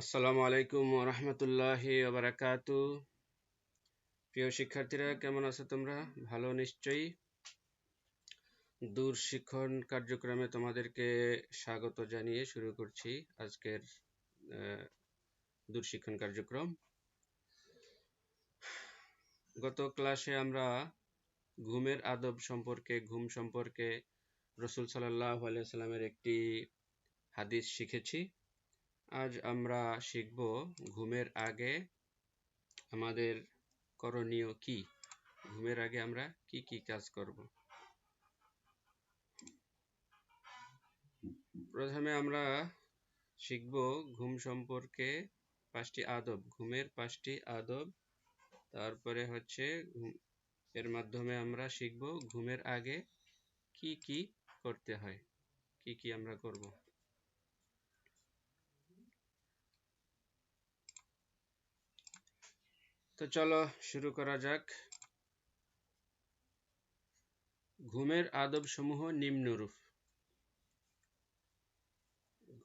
আসসালামু আলাইকুম রহমতুল্লাহ বারাকাত প্রিয় শিক্ষার্থীরা, কেমন আছো তোমরা? ভালো নিশ্চয়ই। দূর শিক্ষণ কার্যক্রমে তোমাদেরকে স্বাগত জানিয়ে শুরু করছি আজকের দূর শিক্ষণ কার্যক্রম। গত ক্লাসে আমরা ঘুমের আদব সম্পর্কে, ঘুম সম্পর্কে রসুল সাল্লাহ আলিয়া একটি হাদিস শিখেছি। আজ আমরা শিখব ঘুমের আগে আমাদের করণীয় কি? ঘুমের আগে আমরা কি কি কাজ করব? প্রথমে আমরা শিখব ঘুম সম্পর্কে পাঁচটি আদব। ঘুমের পাঁচটি আদব, তারপরে হচ্ছে এর মাধ্যমে আমরা শিখব ঘুমের আগে কি কি করতে হয়, কি কি আমরা করব। তো চলো শুরু করা যাক। ঘুমের আদব সমূহ নিম্নরূপ।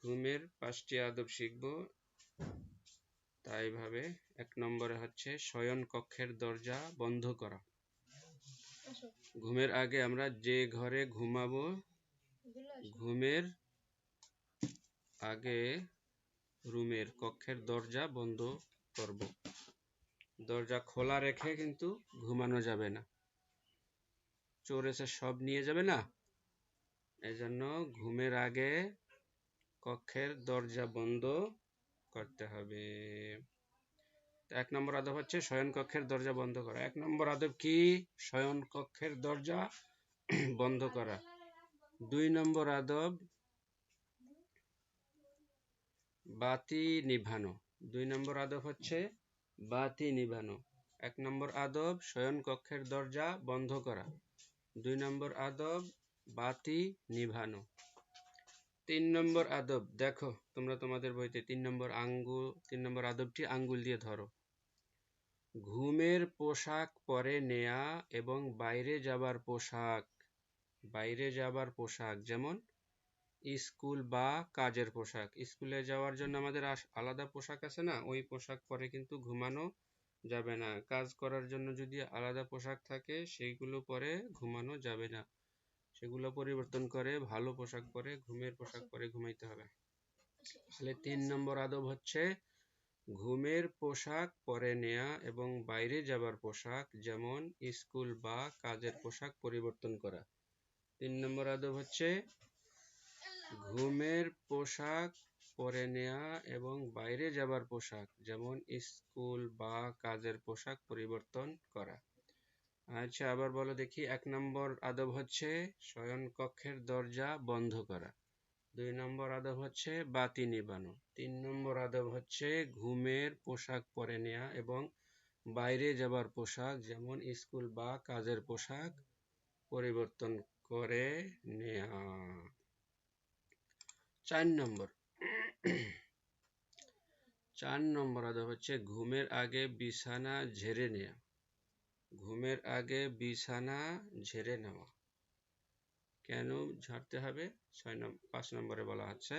ঘুমের পাঁচটি আদব শিখব। তাই ভাবে এক নম্বরে হচ্ছে শয়ন কক্ষের দরজা বন্ধ করা। ঘুমের আগে আমরা যে ঘরে ঘুমাবো, ঘুমের আগে রুমের কক্ষের দরজা বন্ধ করব। দরজা খোলা রেখে কিন্তু ঘুমানো যাবে না। চোর এসে সব নিয়ে যাবে না? এজন্য ঘুমের আগে কক্ষের দরজা বন্ধ করতে হবে। এক নম্বর আদব হচ্ছে শয়ন কক্ষের দরজা বন্ধ করা। এক নম্বর আদব কি? শয়ন কক্ষের দরজা বন্ধ করা। দুই নম্বর আদব বাতি নিভানো। দুই নম্বর আদব হচ্ছে বাতি নিভানো। এক নম্বর আদব, শয়ন কক্ষের দরজা বন্ধ করা। দুই নম্বর আদব, বাতি নিভানো। তিন নম্বর আদব, দেখো, তোমরা তোমাদের বইতে তিন নম্বর আঙ্গুল, তিন নম্বর আদবটি আঙ্গুল দিয়ে ধরো। ঘুমের পোশাক পরে নেয়া এবং বাইরে যাবার পোশাক, বাইরে যাবার পোশাক, যেমন স্কুল বা কাজের পোশাক। স্কুলে যাওয়ার জন্য আমাদের আলাদা পোশাক আছে না? ওই পোশাক পরে কিন্তু ঘুমানো যাবে না। কাজ করার জন্য যদি আলাদা পোশাক থাকে, সেইগুলো পরে ঘুমানো যাবে না। সেগুলো পরিবর্তন করে ভালো পোশাক পরে, ঘুমের পোশাক পরে ঘুমাইতে হবে। তাহলে তিন নম্বর আদব হচ্ছে ঘুমের পোশাক পরে নেয়া এবং বাইরে যাবার পোশাক, যেমন স্কুল বা কাজের পোশাক পরিবর্তন করা। তিন নম্বর আদব হচ্ছে ঘুমের পোশাক পরে নেয়া এবং বাইরে যাবার পোশাক, যেমন স্কুল বা কাজের পোশাক পরিবর্তন করা। আচ্ছা আবার বলো দেখি, এক নম্বর আদব হচ্ছে শয়ন কক্ষের দরজা বন্ধ করা। দুই নম্বর আদব হচ্ছে বাতি নিবানো। তিন নম্বর আদব হচ্ছে ঘুমের পোশাক পরে নেয়া এবং বাইরে যাবার পোশাক, যেমন স্কুল বা কাজের পোশাক পরিবর্তন করে নেয়া। চার নম্বর। চার নম্বর আদব হচ্ছে ঘুমের আগে বিছানা ঝেড়ে নেওয়া ঘুমের আগে বিছানা ঝেড়ে নেওয়া। কেন ঝাড়তে হবে? ছয় নম্বর পাঁচ নম্বরে বলা হচ্ছে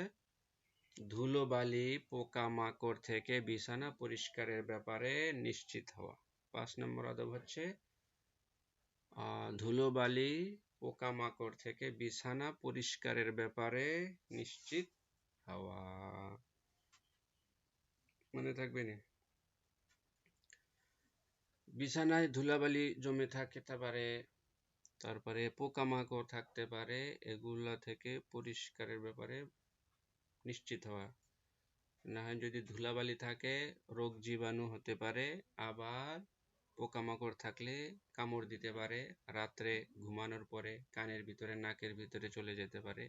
ধুলোবালি পোকামাকড় থেকে বিছানা পরিষ্কারের ব্যাপারে নিশ্চিত হওয়া। পাঁচ নম্বর আদব হচ্ছে ধুলোবালি পোকামাকড় থেকে বিছানা পরিষ্কারের ব্যাপারে নিশ্চিত হওয়া। মনে থাকবে না? বিছানায় ধুলাবালি জমে থাকতে পারে, তারপরে পোকামাকড় থাকতে পারে, এগুলা থেকে পরিষ্কারের ব্যাপারে নিশ্চিত হওয়া। না হয় যদি ধুলাবালি থাকে, রোগ জীবাণু হতে পারে, আবার পোকামাকড় থাকলে কামড় দিতে পারে, রাত্রে ঘুমানোর পরে কানের ভিতরে, নাকের ভিতরে চলে যেতে পারে।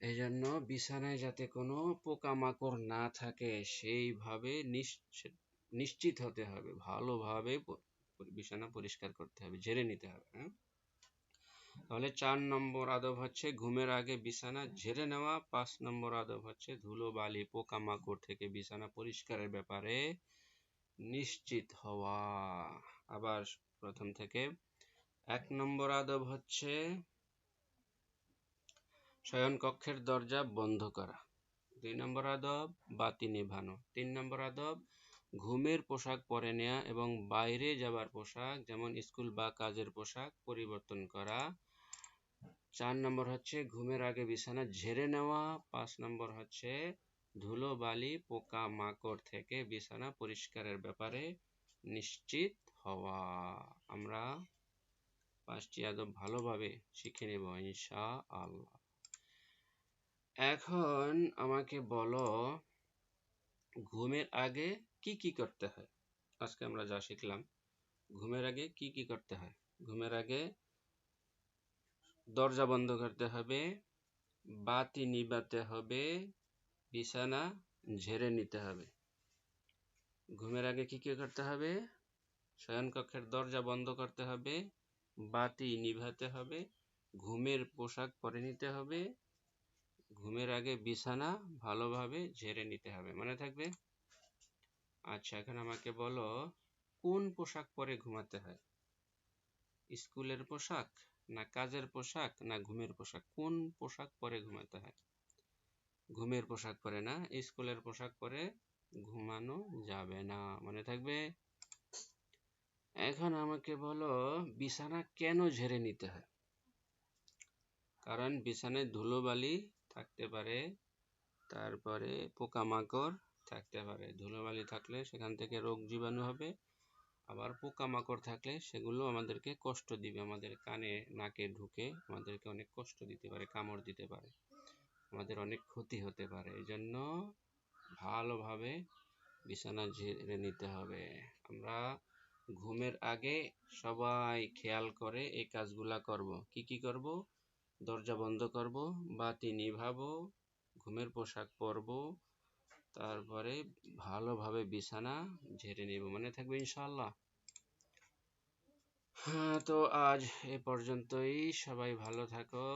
এই জন্য বিছানায় যাতে কোনো পোকামাকড় না থাকে, সেইভাবে নিশ্চিত হতে হবে। ভালোভাবে বিছানা পরিষ্কার করতে হবে, ঝেড়ে নিতে হবে হ্যাঁ? তাহলে চার নম্বর আদব হচ্ছে ঘুমের আগে বিছানা ঝেড়ে নেওয়া। পাঁচ নম্বর আদব হচ্ছে ধুলো, বালি, পোকামাকড় থেকে বিছানা পরিষ্কারের ব্যাপারে নিশ্চিত হওয়া। আবার প্রথম থেকে। এক নম্বর আদব হচ্ছে শয়ন কক্ষের দরজা বন্ধ করা। দুই নম্বর আদব, বাতি নিভানো। তিন নম্বর আদব, ঘুমের পোশাক পরে নেওয়া এবং বাইরে যাবার পোশাক, যেমন স্কুল বা কাজের পোশাক, পরিবর্তন করা। চার নম্বর হচ্ছে, ঘুমের আগে বিছানা ঝেড়ে নেওয়া। পাঁচ নম্বর হচ্ছে ধুলো বালি পোকা মাকড় থেকে বিছানা পরিষ্কারের ব্যাপারে নিশ্চিত হওয়া। আমরা পাঁচটি আদব ভালোভাবে শিখে নেব ইনশা আল্লাহ এখন আমাকে বলো, ঘুমের আগে কি কি করতে হয়? আজকে আমরা যা শিখলাম, ঘুমের আগে কি কি করতে হয়? ঘুমের আগে দরজা বন্ধ করতে হবে, বাতি নিবাতে হবে বিছানা ঝেড়ে নিতে হবে। ঘুমের আগে কি কি করতে হবে? শয়নকক্ষের দরজা বন্ধ করতে হবে, বাতি নিভাতে হবে, ঘুমের পোশাক পরে নিতে হবে, ঘুমের আগে বিছানা ভালোভাবে ঝেড়ে নিতে হবে। মনে থাকবে? আচ্ছা এখন আমাকে বলো, কোন পোশাক পরে ঘুমাতে হয়? স্কুলের পোশাক না কাজের পোশাক না ঘুমের পোশাক? কোন পোশাক পরে ঘুমাতে হয়? ঘুমের পোশাক পরে না, স্কুলের পোশাক পরে ঘুমানো যাবে না। মনে থাকবে? এখন আমাকে বলো, বিছানা কেন ঝেড়ে নিতে হয়? কারণ বিছানায় ধুলোবালি থাকতে পারে, তারপরে পোকামাকড় থাকতে পারে। ধুলোবালি থাকলে সেখান থেকে রোগ জীবাণু হবে, আবার পোকামাকড় থাকলে সেগুলো আমাদেরকে কষ্ট দিবে। আমাদের কানে, নাকে ঢুকে আমাদেরকে অনেক কষ্ট দিতে পারে, কামড় দিতে পারে। আমাদের অনেক ক্ষতি হতে পারে। এই জন্য ভালোভাবে বিছানা ঝেড়ে নিতে হবে। আমরা ঘুমের আগে সবাই খেয়াল করে এই কাজগুলা করব। কি কি করব? দরজা বন্ধ করব, বাতি নিভাবো, ঘুমের পোশাক পরব, তারপরে ভালোভাবে বিছানা ঝেড়ে নেব। মনে থাকবে ইনশাল্লাহ হ্যাঁ তো আজ এ পর্যন্তই। সবাই ভালো থাকো।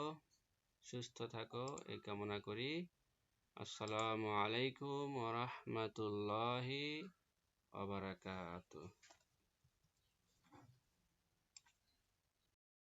সুস্থ থাকো এই কামনা করি। আসসালামু আলাইকুম ওরহমতুল্লাহি আবরাকাতুহ